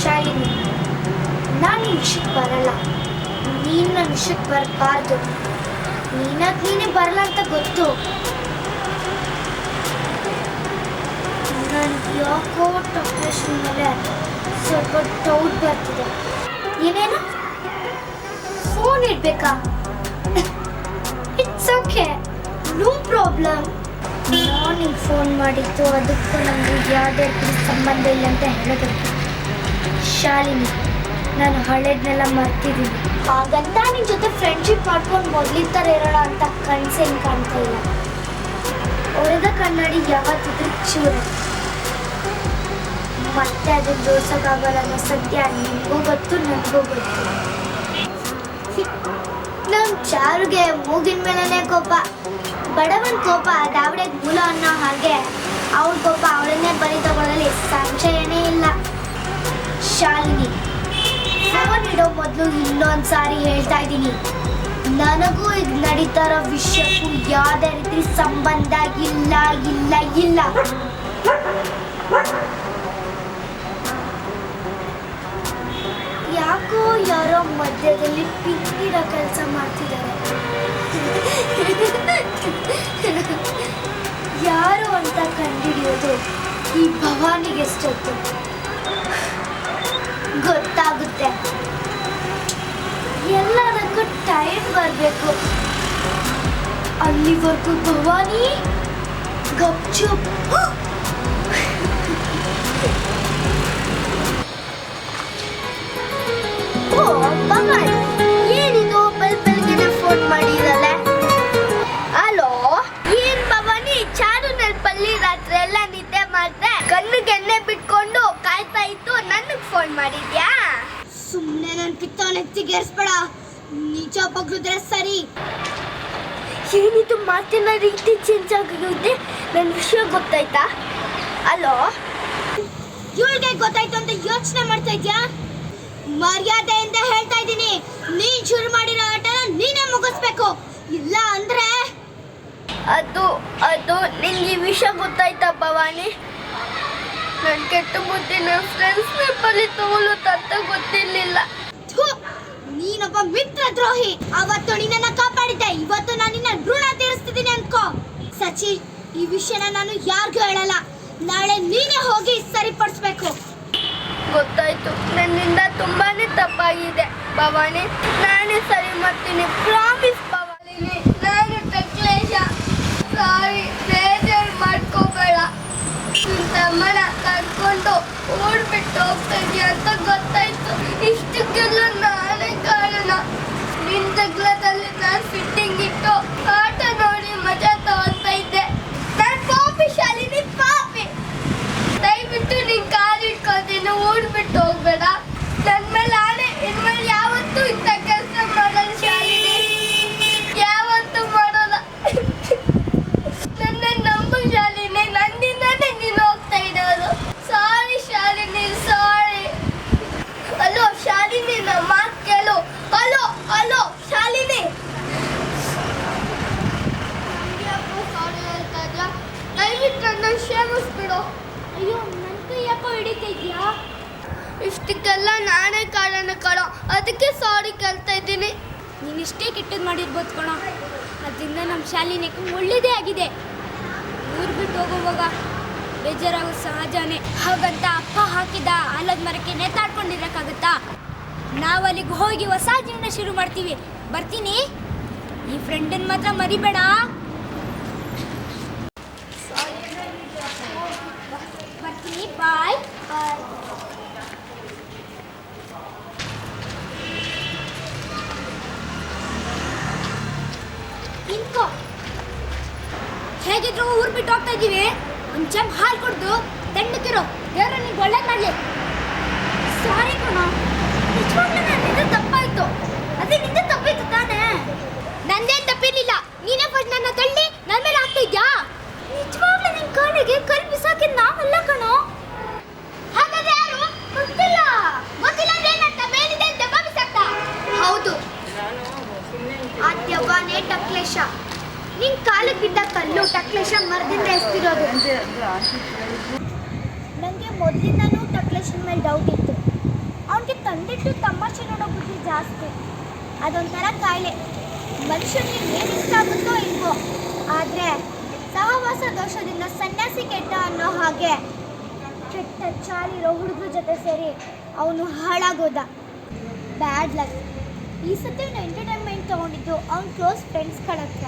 ಶಾಲಿನಿ, ನಾನು ವಿಷಯಕ್ಕೆ ಬರಲ್ಲ. ನೀನು ನನ್ನ ವಿಷಯಕ್ಕೆ ಬರಬಾರ್ದು. ನೀನಾಗ ನೀನೇ ಬರಲ್ಲ ಅಂತ ಗೊತ್ತು. ನನಗೆ ಯಾಕೋ ಟೊಪ್ರೇಷನ್ ಮೇಲೆ ಸ್ವಲ್ಪ ಡೌಟ್ ಬರ್ತಿದೆ. ಏನೇನು? ಫೋನ್ ಇಡ್ಬೇಕಾ? ಫೋನ್ ಮಾಡಿತ್ತು. ಅದಕ್ಕೂ ನನಗೆ ಯಾವುದೇ ಸಂಬಂಧ ಇಲ್ಲ ಅಂತ ಹೇಳೋದಕ್ಕೆ ಶಾಲಿನಿ, ನಾನು ಹಳೇದನ್ನೆಲ್ಲ ಮರ್ತಿದ್ದೀನಿ. ಹಾಗಂತ ನಿನ್ನ ಜೊತೆ ಫ್ರೆಂಡ್ಶಿಪ್ ಮಾಡ್ಕೊಂಡು ಮೊದಲಿನ ಇರೋಣ ಅಂತ ಕನ್ಸೇನು ಕಾಣ್ತಾ ಇಲ್ಲ. ಒರೆದ ಕನ್ನಡಿ ಯಾವತ್ತಿದ್ರು ಚೂರೆ ಮತ್ತೆ ಅದು ಜೋಡ್ಸೋಕ್ಕಾಗಲ್ಲ ಅನ್ನೋ ಸತ್ಯ ನಿಮಗೂ ಗೊತ್ತು, ನನಗೂ ಗೊತ್ತು. ನಮ್ಮ ಚಾರುಗೆ ಮೂಗಿನ ಮೇಲೇ ಕೋಪ. ಬಡವನ್ ಕೋಪ ದಾವಡೆಗೆ ಮೂಲ ಅನ್ನೋ ಹಾಗೆ. ಅವಳ ಕೋಪ ಅವಳನ್ನೇ ಬಲಿ ತಗೊಳ್ಳೋದ್ರಲ್ಲಿ ಸಂಶಯನೇ ಇಲ್ಲ. ಶಾಲಿನಿ ಫೋನ್ ಇಡೋ ಮೊದಲು ಇನ್ನೊಂದು ಸಾರಿ ಹೇಳ್ತಾ ಇದ್ದೀನಿ. ನನಗೂ ಈಗ ನಡೀತಾ ವಿಷಯಕ್ಕೂ ಯಾವುದೇ ರೀತಿ ಸಂಬಂಧ ಇಲ್ಲ ಇಲ್ಲ ಇಲ್ಲ. ಯಾಕೋ ಯಾರೋ ಮಧ್ಯದಲ್ಲಿ ಪಿಂಕಿರೋ ಕೆಲಸ ಮಾಡ್ತಿದ್ದಾರೆ. ಯಾರು ಅಂತ ಕಂಡುಹಿಡಿಯೋದು ಈ ಭವಾನಿಗೆ ಎಷ್ಟೊತ್ತು? ಗೊತ್ತಾಗುತ್ತೆ. ಎಲ್ಲದಕ್ಕೂ ಟೈಮ್ ಬರಬೇಕು. ಅಲ್ಲಿವರೆಗೂ ಭವಾನಿ ಗಪ್ಚುಪ್. ಓ ಭವಾನಿ ಏನಿದು ಬಲ್ ಬೆಲ್ಗೆನೆ ಫೋನ್ ಮಾಡಿರಲ್ಲ ಹಲೋ ಏನ್ ಬಬನಿ ಚಾರು ನೆನಪಲ್ಲಿ ರಾತ್ರಿ ಎಲ್ಲ ನಿದ್ದೆ ಮಾಡ್ದೆ ಕಣ್ಣಿಗೆ ಎಣ್ಣೆ ಬಿಟ್ಕೊಂಡು ಕಾಯ್ತಾ ಇತ್ತು ನನಗ್ ಫೋನ್ ಮಾಡಿದ್ಯಾ? ಸುಮ್ಮನೆ ನನ್ನ ಪಿತ್ತ ಎತ್ತಿಗೇರಿಸ್ಬೇಡ ನಿಜ ಬಗ್ಗಿದ್ರೆ ಸರಿ. ಏನಿದು ಮಾತಿನ ರೀತಿ ಚೇಂಜ್ ಆಗಿದೆ ನನ್ನ ವಿಷಯ ಗೊತ್ತಾಯ್ತಾ? ಅಲೋ? ಇವಳಿಗೆ ಗೊತ್ತಾಯ್ತು ಅಂತ ಯೋಚನೆ ಮಾಡ್ತಾ ಇದ್ಯಾ? ಮರ್ಯಾದೆಯಿಂದ ಹೇಳ್ತಾ ಇದ್ದೀನಿ. ನೀನ್ ಶುರು ಮಾಡಿರೋ ಆಟನ ನೀನೇ ಮುಗಿಸ್ಬೇಕು. ಇಲ್ಲ ಅಂದ್ರೆ ಅದು ಅದು ನಿಂಗೆ ಈ ವಿಷಯ ಗೊತ್ತಾಯ್ತಾ ಭವಾನಿ? ನನ್ ಕೆಟ್ಟ ಬುದ್ಧಿ ನನ್ನ ಫ್ರೆಂಡ್ಸ್ ನೆಪಲ್ಲಿ ತೋಲು ತತ್ತ ಗೊತ್ತಿರ್ಲಿಲ್ಲ ನೀನೊಬ್ಬ ಮಿತ್ರ ದ್ರೋಹಿ. ಅವತ್ತು ನಿನ್ನ ಕಾಪಾಡಿದ್ದೆ. ಇವತ್ತು ನಾನು ನಿನ್ನ ಋಣ ತೀರಿಸ್ತಿದ್ದೀನಿ ಅನ್ಕೋ. ಸಚಿ ಈ ವಿಷಯನ ನಾನು ಯಾರಿಗೂ ಹೇಳಲ್ಲ. ನಾಳೆ ನೀನೇ ಹೋಗಿ ಸರಿಪಡಿಸ್ಬೇಕು. ಗೊತ್ತಾಯ್ತು. ನನ್ನಿಂದ ತುಂಬಾನೇ ತಪ್ಪಾಗಿದೆ. ಭವಾನಿ ನಾನೇ ಸರಿ ಮಾಡ್ತೀನಿ ಪ್ರಾಮಿಸ್ ಭವಾನಿ ನಾನು ಟಕ್ಲೇಶ ಸಾರಿ ಬೇಜಾರು ಮಾಡ್ಕೋಬೇಡ ನಿನ್ ತಮ್ಮನ ಕರ್ಕೊಂಡು ಓಡ್ಬಿಟ್ಟು ಹೋಗ್ತಾ ಇದೀಯ ಅಂತ ಗೊತ್ತಾಯ್ತು ಇಷ್ಟಕ್ಕೆಲ್ಲ ನಾನೇ ಕಾರಣ ನಿನ್ ತಗ್ಲದಲ್ಲಿ ನಾನು ಫಿಟ್ಟಿಂಗ್ ಇಟ್ಟು ಆಟ ನೋಡಿ ಮಜಾ ತಗೊಂತಾ ಇದ್ದೆ ನಾನು ಪಾಪಿ ಶಾಲಿನಿ ಪಾಪಿ ದಯವಿಟ್ಟು ನಿನ್ ಕಾಲು ಇಟ್ಕೊಳ್ತೀನಿ ಓಡ್ಬಿಟ್ಟು ಹೋಗ್ಬೇಡ ನನ್ ಮೇಲೆ ಆಣೆ ಇನ್ಮೇಲೆ ಯಾವತ್ತೂ ಇಂಥ ಕೆಲಸ ಮಾಡಲ್ಲ ಶಾಲಿನಿ ಯಾವತ್ತೂ ಮಾಡಲ್ಲ ನನ್ನ ನಂಬು ಶಾಲಿನಿ ನನ್ನಿಂದನೇ ನೀನು ಹೋಗ್ತಾ ಇರೋದು sorry Shalini sorry hello Shalini ನಮ್ಮ ಮಾತು ಕೇಳು ಹಲೋ ಹಲೋ ಶಾಲಿನಿ ಸಾರಿ ಹೇಳ್ತಾ ಇದ್ಯಾ ದಯವಿಟ್ಟು ನನ್ನ ಕ್ಷಮಿಸ್ಬಿಡು ಅಯ್ಯೋ ನನ್ನ ಕೈ ಯಾಕೋ ಹಿಡಿತಾ ಇದೆಯಾ ಇಷ್ಟಕ್ಕೆಲ್ಲ ನಾನೇ ಕಾರಣ ಕಣೋ. ಅದಕ್ಕೆ ಸಾರಿ ಕೇಳ್ತಾ ಇದ್ದೀನಿ. ನೀನು ಇಷ್ಟೇ ಕೆಟ್ಟದ್ದು ಮಾಡಿರ್ಬೋದು ಕಣೋ. ಅದರಿಂದ ನಮ್ಮ ಶಾಲಿನೇ ಒಳ್ಳೇದೇ ಆಗಿದೆ. ಊರು ಬಿಟ್ಟು ಹೋಗುವಾಗ ಬೇಜಾರಾಗೋದು ಸಹಜನೇ. ಹಾಗಂತ ಅಪ್ಪ ಹಾಕಿದ ಆಲದ ಮರಕ್ಕೆ ನೇತಾಡ್ಕೊಂಡಿರೋಕ್ಕಾಗುತ್ತಾ ನಾವು ಅಲ್ಲಿಗೆ ಹೋಗಿ ಹೊಸ ಜೀವನ ಶುರು ಮಾಡ್ತೀವಿ. ಬರ್ತೀನಿ? ಈ ಫ್ರೆಂಡನ್ನು ಮಾತ್ರ ಮರಿಬೇಡ. ನಿಂತ್ಕೋ. ಹೇಗಿದ್ರು ಊರ್ ಬಿಟ್ಟು ಹೋಗ್ತಾ ಇದೀವಿ. ಒಂದ್ ಚಂಪ್ ಹಾಲು ಕುಡ್ದು ತಣ್ಣಕ್ಕಿರೋ ದೇವ್ರ ನಿಂಗೆ ಒಳ್ಳೆ ಮಾಡ್ಲಿ. ಸಾರಿ ಕಣ. ನಿಜವಾಗ್ಲೂ ನನ್ನಿಂದ ತಪ್ಪಾಯ್ತು. ಅದೇ ನಿಂದ ತಪ್ಪಿತ್ತು ತಾನೇ ನಂದೇನ್ ತಪ್ಪಿರ್ಲಿಲ್ಲ ನೀನೇ ಫಸ್ಟ್ ನನ್ನ ತಳ್ಳಿ ನನ್ನ ಮೇಲೆ ಆಗ್ತಾ ಇದ್ಯಾ ನಿಜವಾಗ್ಲೂ ನಿನ್ ಕಾಲಿಗೆ ಕಲ್ ಬಿಸಾಕಿದ್ ನಾವಲ್ಲ ಕಣೋ ಹಾಗಾದ್ರೆ ಯಾರು ಗೊತ್ತಿಲ್ಲ ಗೊತ್ತಿಲ್ಲ ಅಂದ್ರೆ ನನ್ನ ಮೇಲಿದೆ ದೆಬ್ಬ ಆ ದೆವ್ವನೇ ಟಕ್ಲೇಶ. ನಿನ್ ಕಾಲಕ್ಕೆ ಬಿದ್ದ ಕಲ್ಲು ಟಕ್ಲೇಶ ಮರದಿಂದ ಎಸ್ತಿರೋದು ನನಗೆ ಮೊದಲಿಂದನೂ ಟಕ್ಲೇಶನ್ ಮೇಲೆ ಡೌಟ್ ಇತ್ತು. ಅವನಿಗೆ ತಂದಿಟ್ಟು ತಮಾಷೆ ನೋಡೋ ಜಾಸ್ತಿ. ಅದೊಂಥರ ಕಾಯಿಲೆ. ಮನುಷ್ಯನಿಗೆ ಏನು ಇಷ್ಟ ಆಗುತ್ತೋ ಇಲ್ವೋ. ಆದರೆ ಸಹವಾಸ ದೋಷದಿಂದ ಸನ್ಯಾಸಿ ಕೆಟ್ಟ ಅನ್ನೋ ಹಾಗೆ ಕೆಟ್ಟ ಚಾಲಿರೋ ಹುಡುಗರ ಜೊತೆ ಸೇರಿ ಅವನು ಹಾಳಾಗೋದ. ಬ್ಯಾಡ್ ಲಕ್ ಈ ಸತಿ ಅವನು ಅವ್ನ ಕ್ಲೋಸ್ ಫ್ರೆಂಡ್ಸ್ಗಳ ಹತ್ರ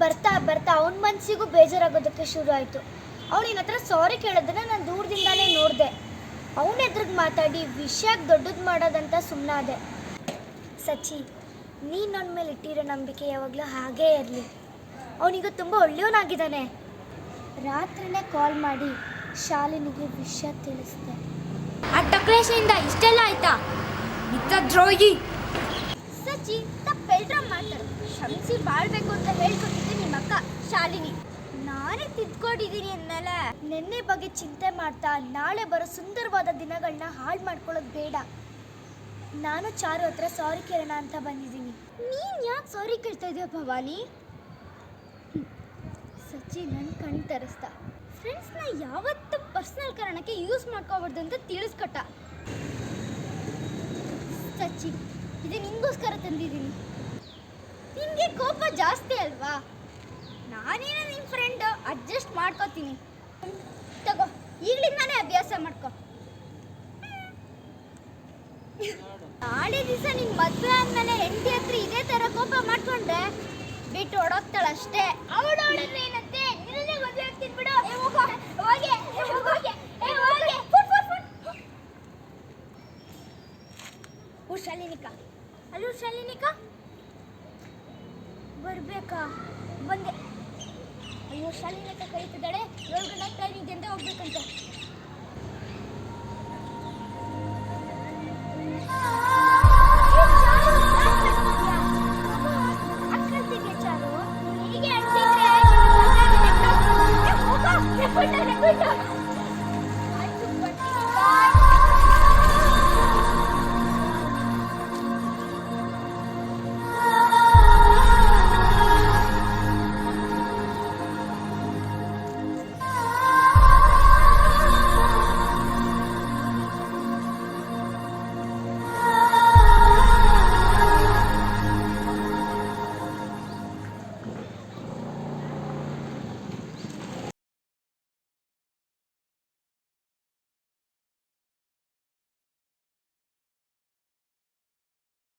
ಬರ್ತಾ ಬರ್ತಾ ಅವನ ಮನಸ್ಸಿಗೂ ಬೇಜಾರಾಗೋದಕ್ಕೆ ಶುರು ಆಯಿತು ಅವನಿನ ಹತ್ರ ಸಾರಿ ಕೇಳೋದನ್ನ ನಾನು ದೂರದಿಂದಾನೇ ನೋಡಿದೆ. ಅವನ ಎದುರಿಗೆ ಮಾತಾಡಿ ವಿಷಯಕ್ಕೆ ದೊಡ್ಡದು ಮಾಡೋದಂತ ಸುಮ್ಮನಾದೆ ಸಚಿ, ನೀನು ನನ್ನ ಮೇಲೆ ಇಟ್ಟಿರೋ ನಂಬಿಕೆ ಯಾವಾಗಲೂ ಹಾಗೇ ಇರಲಿ. ಅವನಿಗ ತುಂಬ ಒಳ್ಳೆಯವನಾಗಿದ್ದಾನೆ. ರಾತ್ರಿನೇ ಕಾಲ್ ಮಾಡಿ ಶಾಲಿನಿಗೆ ವಿಷಯ ತಿಳಿಸಿದೆ. ಆ ಟಕ್ಲೇಶಿಂದ ಇಷ್ಟೆಲ್ಲ ಆಯ್ತಾ? ಇತ್ತ ದ್ರೋಹಿ ಮಾಡ್ತಾರೆ ಕ್ಷಮಿಸಿ ಬಾಳ್ಬೇಕು ಅಂತ ಹೇಳ್ಕೊಟ್ಟಿದ್ದೆ ನಿಮ್ಮ ಅಕ್ಕ, ಶಾಲಿನಿ. ನಾನೇ ತಿದ್ಕೊಂಡಿದ್ದೀನಿ ಅಂದಮೇಲೆ ನಿನ್ನೆ ಬಗ್ಗೆ ಚಿಂತೆ ಮಾಡ್ತಾ ನಾಳೆ ಬರೋ ಸುಂದರವಾದ ದಿನಗಳನ್ನ ಹಾಳು ಮಾಡ್ಕೊಳ್ಳೋದು ಬೇಡ. ನಾನು ಚಾರು ಹತ್ರ ಸಾರಿ ಕೇಳೋಣ ಅಂತ ಬಂದಿದ್ದೀನಿ. ನೀನು ಯಾಕೆ ಸಾರಿ ಕೇಳ್ತಾ ಇದೀಯ ಭವಾನಿ? ಸಚಿ ಸಚ್ಚಿ ನನ್ನ ಕಣ್ ತರಿಸ್ದ ಫ್ರೆಂಡ್ಸ್ನ ಯಾವತ್ತು ಪರ್ಸನಲ್ ಕಾರಣಕ್ಕೆ ಯೂಸ್ ಮಾಡ್ಕೋಬಾರ್ದು ಅಂತ ತಿಳಿಸ್ಕೊಟ್ಟ. ಸಚ್ಚಿ, ಇದು ನಿಂಗೋಸ್ಕರ ತಂದಿದ್ದೀನಿ. ಜಾಸ್ತಿ ಅಲ್ವಾ? ನಾನೇನೋ ನಿಮ್ಮ ಫ್ರೆಂಡ್ ಅಡ್ಜಸ್ಟ್ ಮಾಡ್ಕೋತೀನಿ. ತಗೋ, ಈಗಲಿಂದಾನೇ ಅಭ್ಯಾಸ ಮಾಡ್ಕೋ. ನಾಳೆ ದಿವಸ ನಿನ್ನ ಮದುವೆ ಆದ್ಮೇಲೆ ಹೆಂಡತಿ ಹತ್ರ ಇದೇ ಥರ ಕೋಪ ಮಾಡ್ಕೊಂಡ್ರೆ ಬಿಟ್ಟು ಓಡೋಗ್ತಾಳಷ್ಟೇ ಅವಳು ಏನಂತೆ? ನಿನ್ನೇ ಮದುವೆ ಆಗ್ತೀನಿ ಬಿಡು. ಹೋಗಿ, ಹೋಗೆ. ಓ ಶಾಲಿನಿಕಾ. ಅಲ್ಲೂ ಶಾಲಿನಿಕಾ. ಬರ್ಬೇಕಾ? ಬಂದೆ. ಅಯ್ಯೋ ಶಾಲಿನಿಕಾ ಕರೀತಿದ್ದಾಳೆ. ಏಳು ಗಂಟೆ ಟೈಮ್ ಎಂದೇ ಹೋಗ್ಬೇಕಂತೆ.